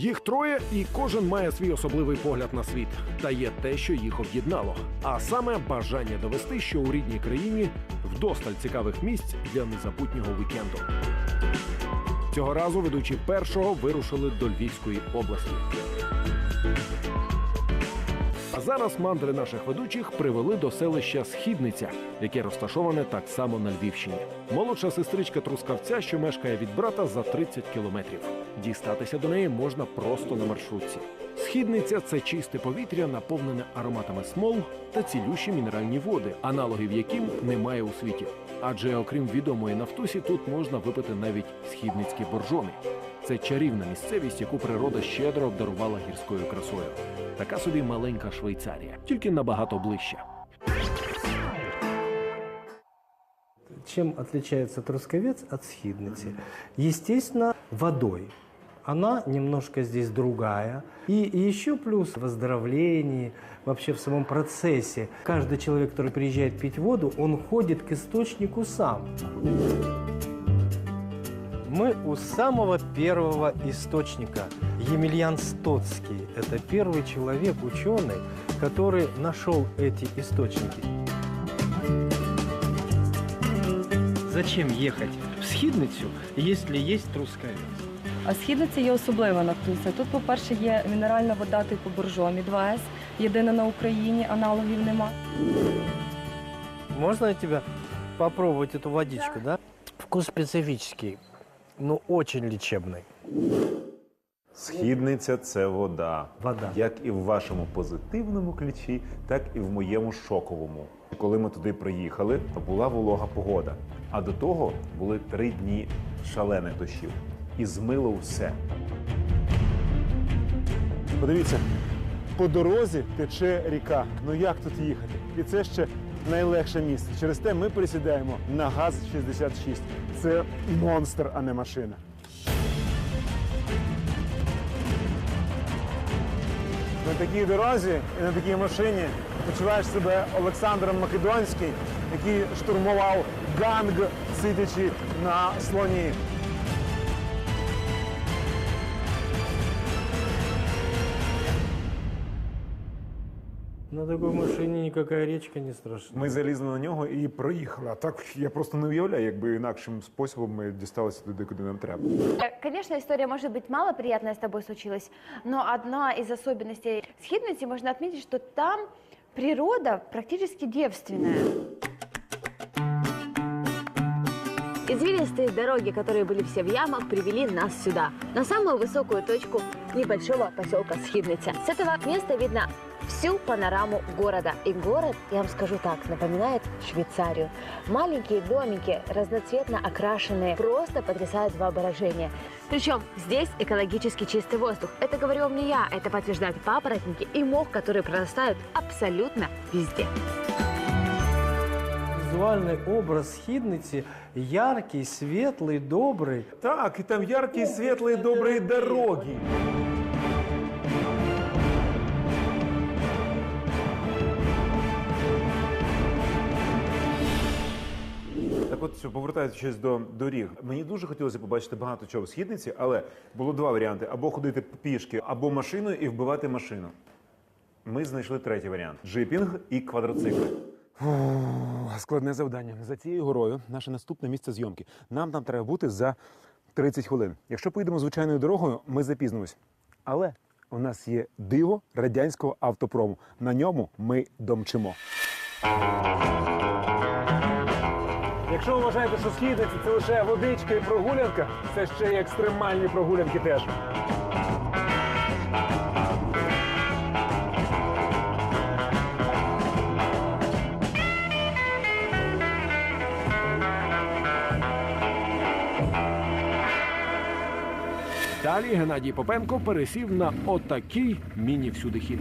Їх троє, і кожен має свій особливий погляд на світ. Та є те, що їх об'єднало. А саме бажання довести, що у рідній країні вдосталь цікавих місць для незабутнього вікенду. Цього разу ведучі першого вирушили до Львівської області. Зараз мандри наших ведучих привели до селища Східниця, яке розташоване так само на Львівщині. Молодша сестричка Трускавця, що мешкає від брата за 30 кілометрів. Дістатися до неї можна просто на маршрутці. Східниця це чисте повітря, наповнене ароматами смол та цілющі мінеральні води, аналогів яким немає у світі. Адже окрім відомої нафтусі, тут можна випити навіть східницькі боржони. Це чарівна місцевість, яку природа щедро обдарувала гірською красою. Така собі маленька Швейцарія, тільки набагато ближча. Чем отличается трусковец от схидницы? Естественно, водой. Она немножко здесь другая. И, и еще плюс в выздоровлении, вообще в самом процессе. Каждый человек, который приезжает пить воду, он ходит к источнику сам. Мы у самого первого источника. Емельян Стоцкий – это первый человек, ученый, который нашел эти источники. Зачем ехать в Східницю, если есть трусковец? А східниця є особлива нафтуся. Тут, по-перше, є мінеральна вода типу боржомі 2С, єдина на Україні, аналогів нема. Можно я тебя попробовать эту водичку, да? Вкус специфический, Но очень лечебный. Східниця це вода. Вода. Як і в вашому позитивному ключі, так і в моєму шоковому. Коли ми туди приїхали, то була волога погода. А до того були три дні шалених дощів. І змило все. Подивіться, по дорозі тече ріка. Ну як тут їхати? І це ще найлегше місце. Через те ми пересідаємо на ГАЗ-66. Це монстр, а не машина. На такій дорозі і на такій машині почуваєш себе Олександром Македонський, який штурмував ганг, сидячи на слоні. На такой машине никакая речка не страшна. Ми залізли на нього і проїхали. А так я просто не уявляю, якби інакшим способом ми дісталися туди, куди нам треба. Э, Конечно, история может быть малоприятная с тобой случилась, но одна из особенностей Схидности можно отметить, что там природа практически девственная. Извилистые дороги, которые были все в ямах, привели нас сюда, на самую высокую точку небольшого поселка Схидница. С этого места видно всю панораму города. И город, я вам скажу так, напоминает Швейцарию. Маленькие домики, разноцветно окрашенные, просто потрясают воображение. Причем здесь экологически чистый воздух. Это говорю вам не я, это подтверждают папоротники и мох, которые прорастают абсолютно везде. Визуальный образ східниці яркий, светлый, добрый. Так, і там яркі, світлі, добрі дороги. Так От, повертаючись до доріг, мені дуже хотілося побачити багато чого в східниці, але було два варіанти: або ходити пішки, або машиною і вбивати машину. Ми знайшли третій варіант: джипінг і квадроцикли. Складне завдання. За цією горою наше наступне місце зйомки. Нам там треба бути за 30 хвилин. Якщо поїдемо звичайною дорогою, ми запізнимось. Але у нас є диво радянського автопрому. На ньому ми домчимо. Якщо ви вважаєте, що східниці це лише водичка і прогулянка, це ще й екстремальні прогулянки теж. Далі Геннадій Попенко пересів на отакий міні-всюдихід.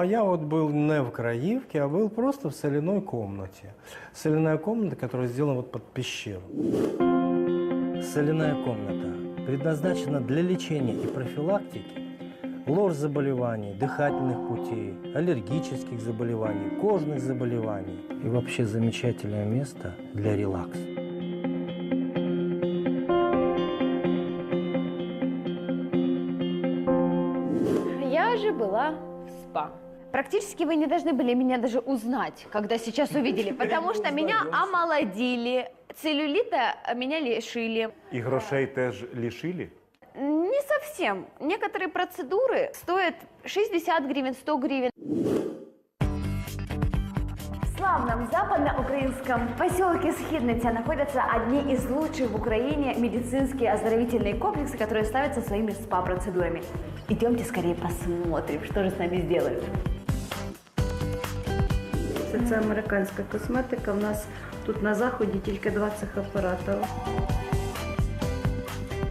А я вот был не в Краевке, а был просто в соляной комнате. Соляная комната, которая сделана вот под пещеру. Соляная комната предназначена для лечения и профилактики лор заболеваний, дыхательных путей, аллергических заболеваний, кожных заболеваний. И вообще замечательное место для релакса. Я же была в спа. Практически вы не должны были меня даже узнать, когда сейчас увидели, потому что меня омолодили, целлюлита меня лишили. І грошей теж лишили? Не совсем. Некоторые процедуры стоят 60 гривен, 100 гривен. В славном западноукраинском поселке Схидниця находятся одни из лучших в Украине медицинские оздоровительные комплексы, которые ставятся своими СПА-процедурами. Идемте скорее посмотрим, что же с нами сделают. Це, це американська косметика. У нас тут на заході тільки два цих апаратів.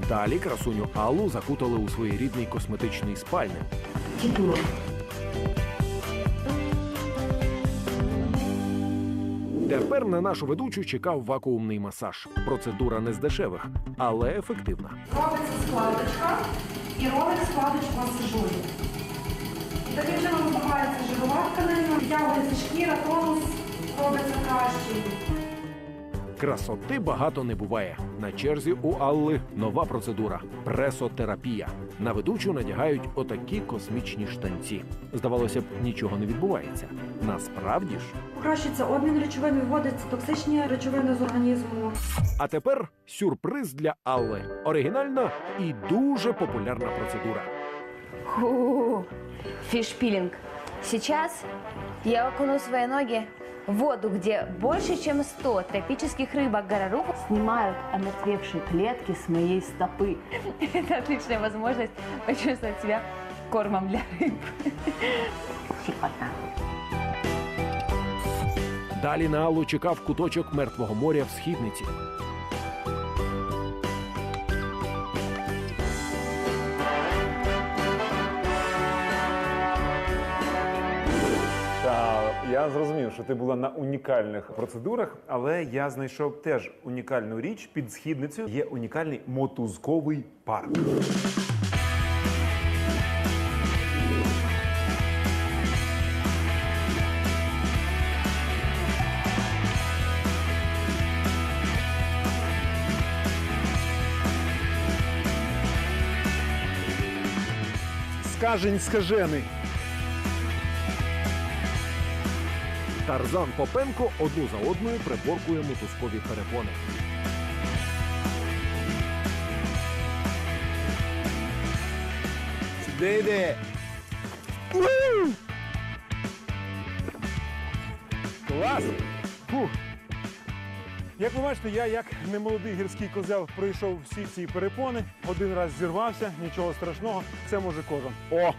Далі красуню Аллу закутали у своєрідний косметичний спальник. Тепер на нашу ведучу чекав вакуумний масаж. Процедура не з дешевих, але ефективна. робиться складочка і робить складочку масажує. Таким чином вибивається жирова тканина, втягується шкіра, тонус робиться кращий. Красоти багато не буває. На черзі у Алли нова процедура пресотерапія. На ведучу надягають отакі космічні штанці. Здавалося б, нічого не відбувається. Насправді ж. Покращується обмін речовин, виводяться токсичні речовини з організму. А тепер сюрприз для Алли. Оригінальна і дуже популярна процедура. Фу, фишпилинг. Сейчас я окуну свои ноги в воду, где больше, чем 100 тропических рыбок горорух снимают омертвевшие клетки с моей стопы. Это отличная возможность почувствовать себя кормом для рыб. Щекотно. Далі на Аллу чекав куточок мертвого моря в східниці. Я зрозумів, що ти була на унікальних процедурах, але я знайшов теж унікальну річ під східницею. Є унікальний мотузковий парк. Скажень скажений. Тарзан Попенко одну за одною приборкує мотузкові перепони. Де йде? Клас! Фух. Як ви бачите, я як немолодий гірський козел пройшов всі ці перепони, один раз зірвався, нічого страшного, це може кожен. О!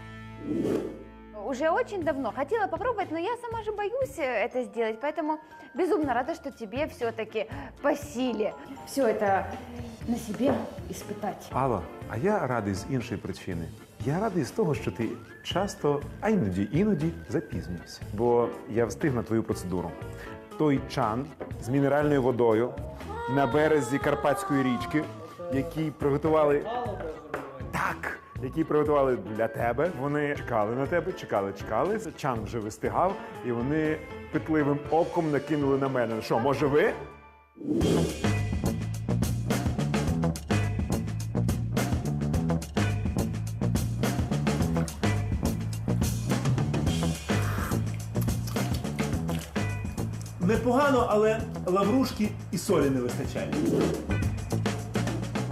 Уже очень давно хотела попробовать, но я сама же боюсь э, это сделать, поэтому безумно рада, что тебе все-таки по силе все это на себе испытать. Алла, а я радий з іншої причини. Я радий з того, що ти часто, а іноді іноді запізнюєшся. Бо я встиг на твою процедуру. Той чан з мінеральною водою на березі Карпатської річки, який приготували. які приготували для тебе. Вони чекали на тебе, чекали, чекали. Чан вже вистигав, і вони питливим оком накинули на мене. Що, може ви? Непогано, але лаврушки і солі не вистачає.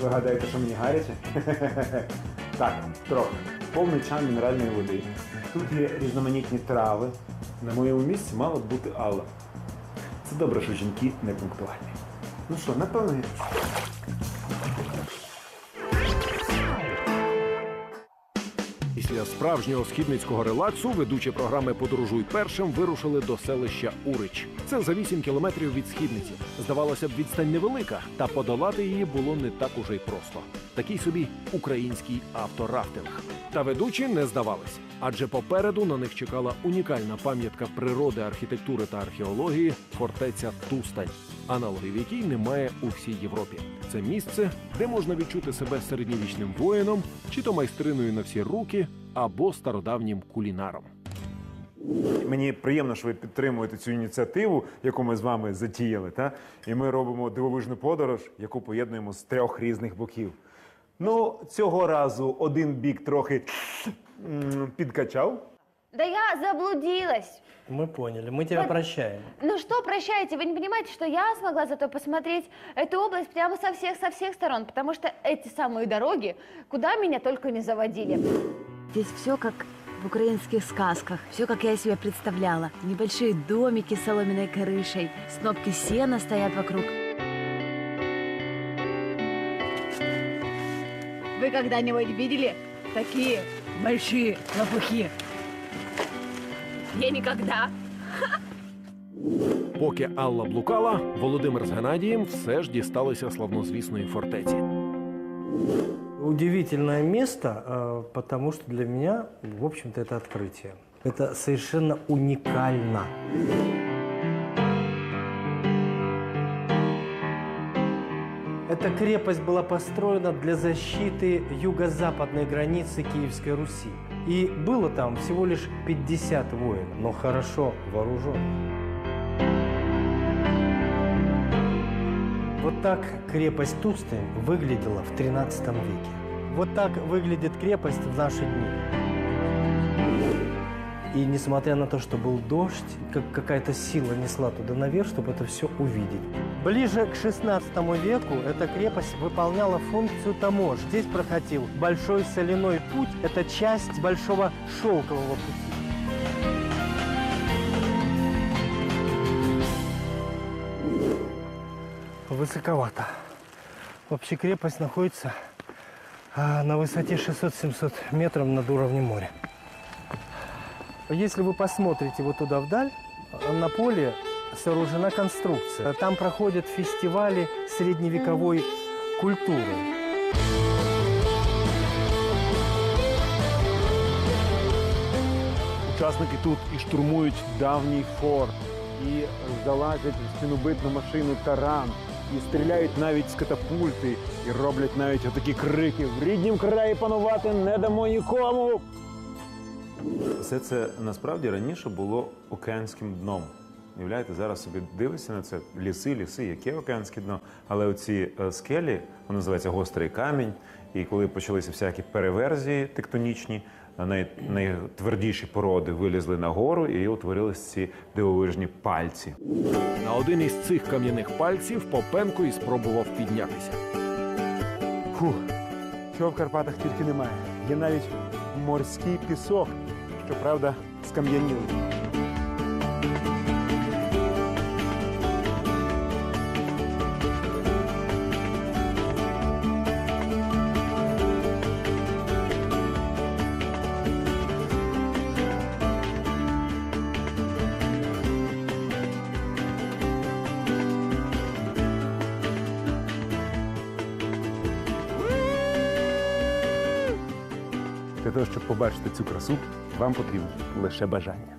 Ви гадаєте, що мені гаряче? Так, трохи. Повний чан мінеральної води. Тут є різноманітні трави. На моєму місці мала б бути Алла. Це добре, що жінки не пунктуальні. Ну що, напевно, я Після справжнього східницького релаксу ведучі програми Подорожуй першим вирушили до селища Урич. Це за 8 кілометрів від східниці. Здавалося б, відстань невелика, та подолати її було не так уже й просто. Такий собі український авторафтинг. Та ведучі не здавались, адже попереду на них чекала унікальна пам'ятка природи, архітектури та археології фортеця Тустань, аналогів якій немає у всій Європі. Це місце, де можна відчути себе середньовічним воїном, чи то майстриною на всі руки, або стародавнім кулінаром. Мені приємно, що ви підтримуєте цю ініціативу, яку ми з вами затіяли. Та? І ми робимо дивовижну подорож, яку поєднуємо з трьох різних боків. Ну, цього разу один бік трохи м, підкачав. Да я заблудилась. Мы поняли, мы тебя Вот. прощаем. Ну что прощаете? Вы не понимаете, что я смогла зато посмотреть эту область прямо со всех, со всех сторон, потому что эти самые дороги, куда меня только не заводили. Здесь все как в украинских сказках, все как я себе представляла. Небольшие домики с соломенной крышей, снопки сена стоят вокруг. Вы когда-нибудь видели такие большие лопухи? Я никогда. Поки Алла блукала, Володимир з Геннадієм все ж дісталися славнозвісної фортеці. Удивительное место, э, потому что для меня, в общем-то, это открытие. Это совершенно уникально. Эта крепость была построена для защиты юго-западной границы Киевской Руси. И было там всего лишь 50 воинов, но хорошо вооруженных. Вот так крепость Тустань выглядела в 13 веке. Вот так выглядит крепость в наши дни. И несмотря на то, что был дождь, как какая-то сила несла туда наверх, чтобы это все увидеть. Ближе к 16 веку эта крепость выполняла функцию таможни. Здесь проходил большой соляной путь. Это часть большого шелкового пути Высоковато. Вообще крепость находится а, на высоте 600-700 метров над уровнем моря. Если вы посмотрите вот туда вдаль, а, на поле сооружена конструкция. Там проходят фестивали средневековой культуры. Учасники тут і штурмують давній форт, і залазять в стінобитну машину таран, І стріляють навіть з катапульти, і роблять навіть отакі крики: в ріднім краї панувати не дамо нікому. Все це насправді раніше було океанським дном. Уявляєте, зараз собі дивишся на це ліси, ліси, яке океанське дно. Але оці е, скелі, воно називається гострий камінь. І коли почалися всякі переверзії тектонічні, най, найтвердіші породи вилізли нагору і утворились ці дивовижні пальці. На один із цих кам'яних пальців Попенко і спробував піднятися. Фух, чого в Карпатах тільки немає. Є навіть морський пісок, щоправда, скам'янілий. Для того, щоб побачити цю красу, вам потрібно лише бажання.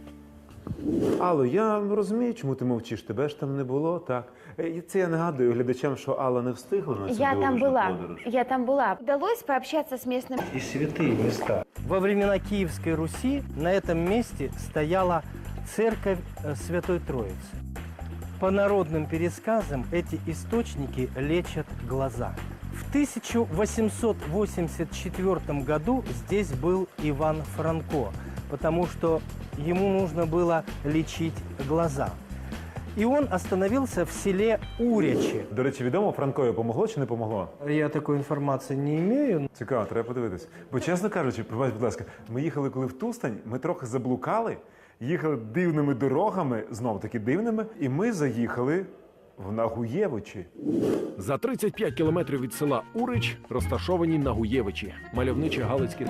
Алло, я розумію, чому ти мовчиш. Тебе ж там не було, так. Е, і Це я нагадую глядачам, що Алла не встигла на цю Я там дивовижну была, подорож. я там была. Удалось пообщаться с местным И святые места. Во времена Киевской Руси на этом месте стояла церковь э, Святой Троицы. По народным пересказам эти источники лечат глаза. В 1884 году здесь был Иван Франко, потому что ему нужно было лечить глаза. И он остановился в селе Урячи. До речі, відомо, Франкові помогло чи не помогло? Я такой информации не имею, Цікаво, треба подивитись. Бо, чесно кажучи, пробач, будь ласка, ми їхали коли в Тустань, ми трохи заблукали, їхали дивними дорогами, знов таки дивними, і ми заїхали в Нагуєвичі. За 35 кілометрів від села Урич розташовані Нагуєвичі, мальовничі галицькі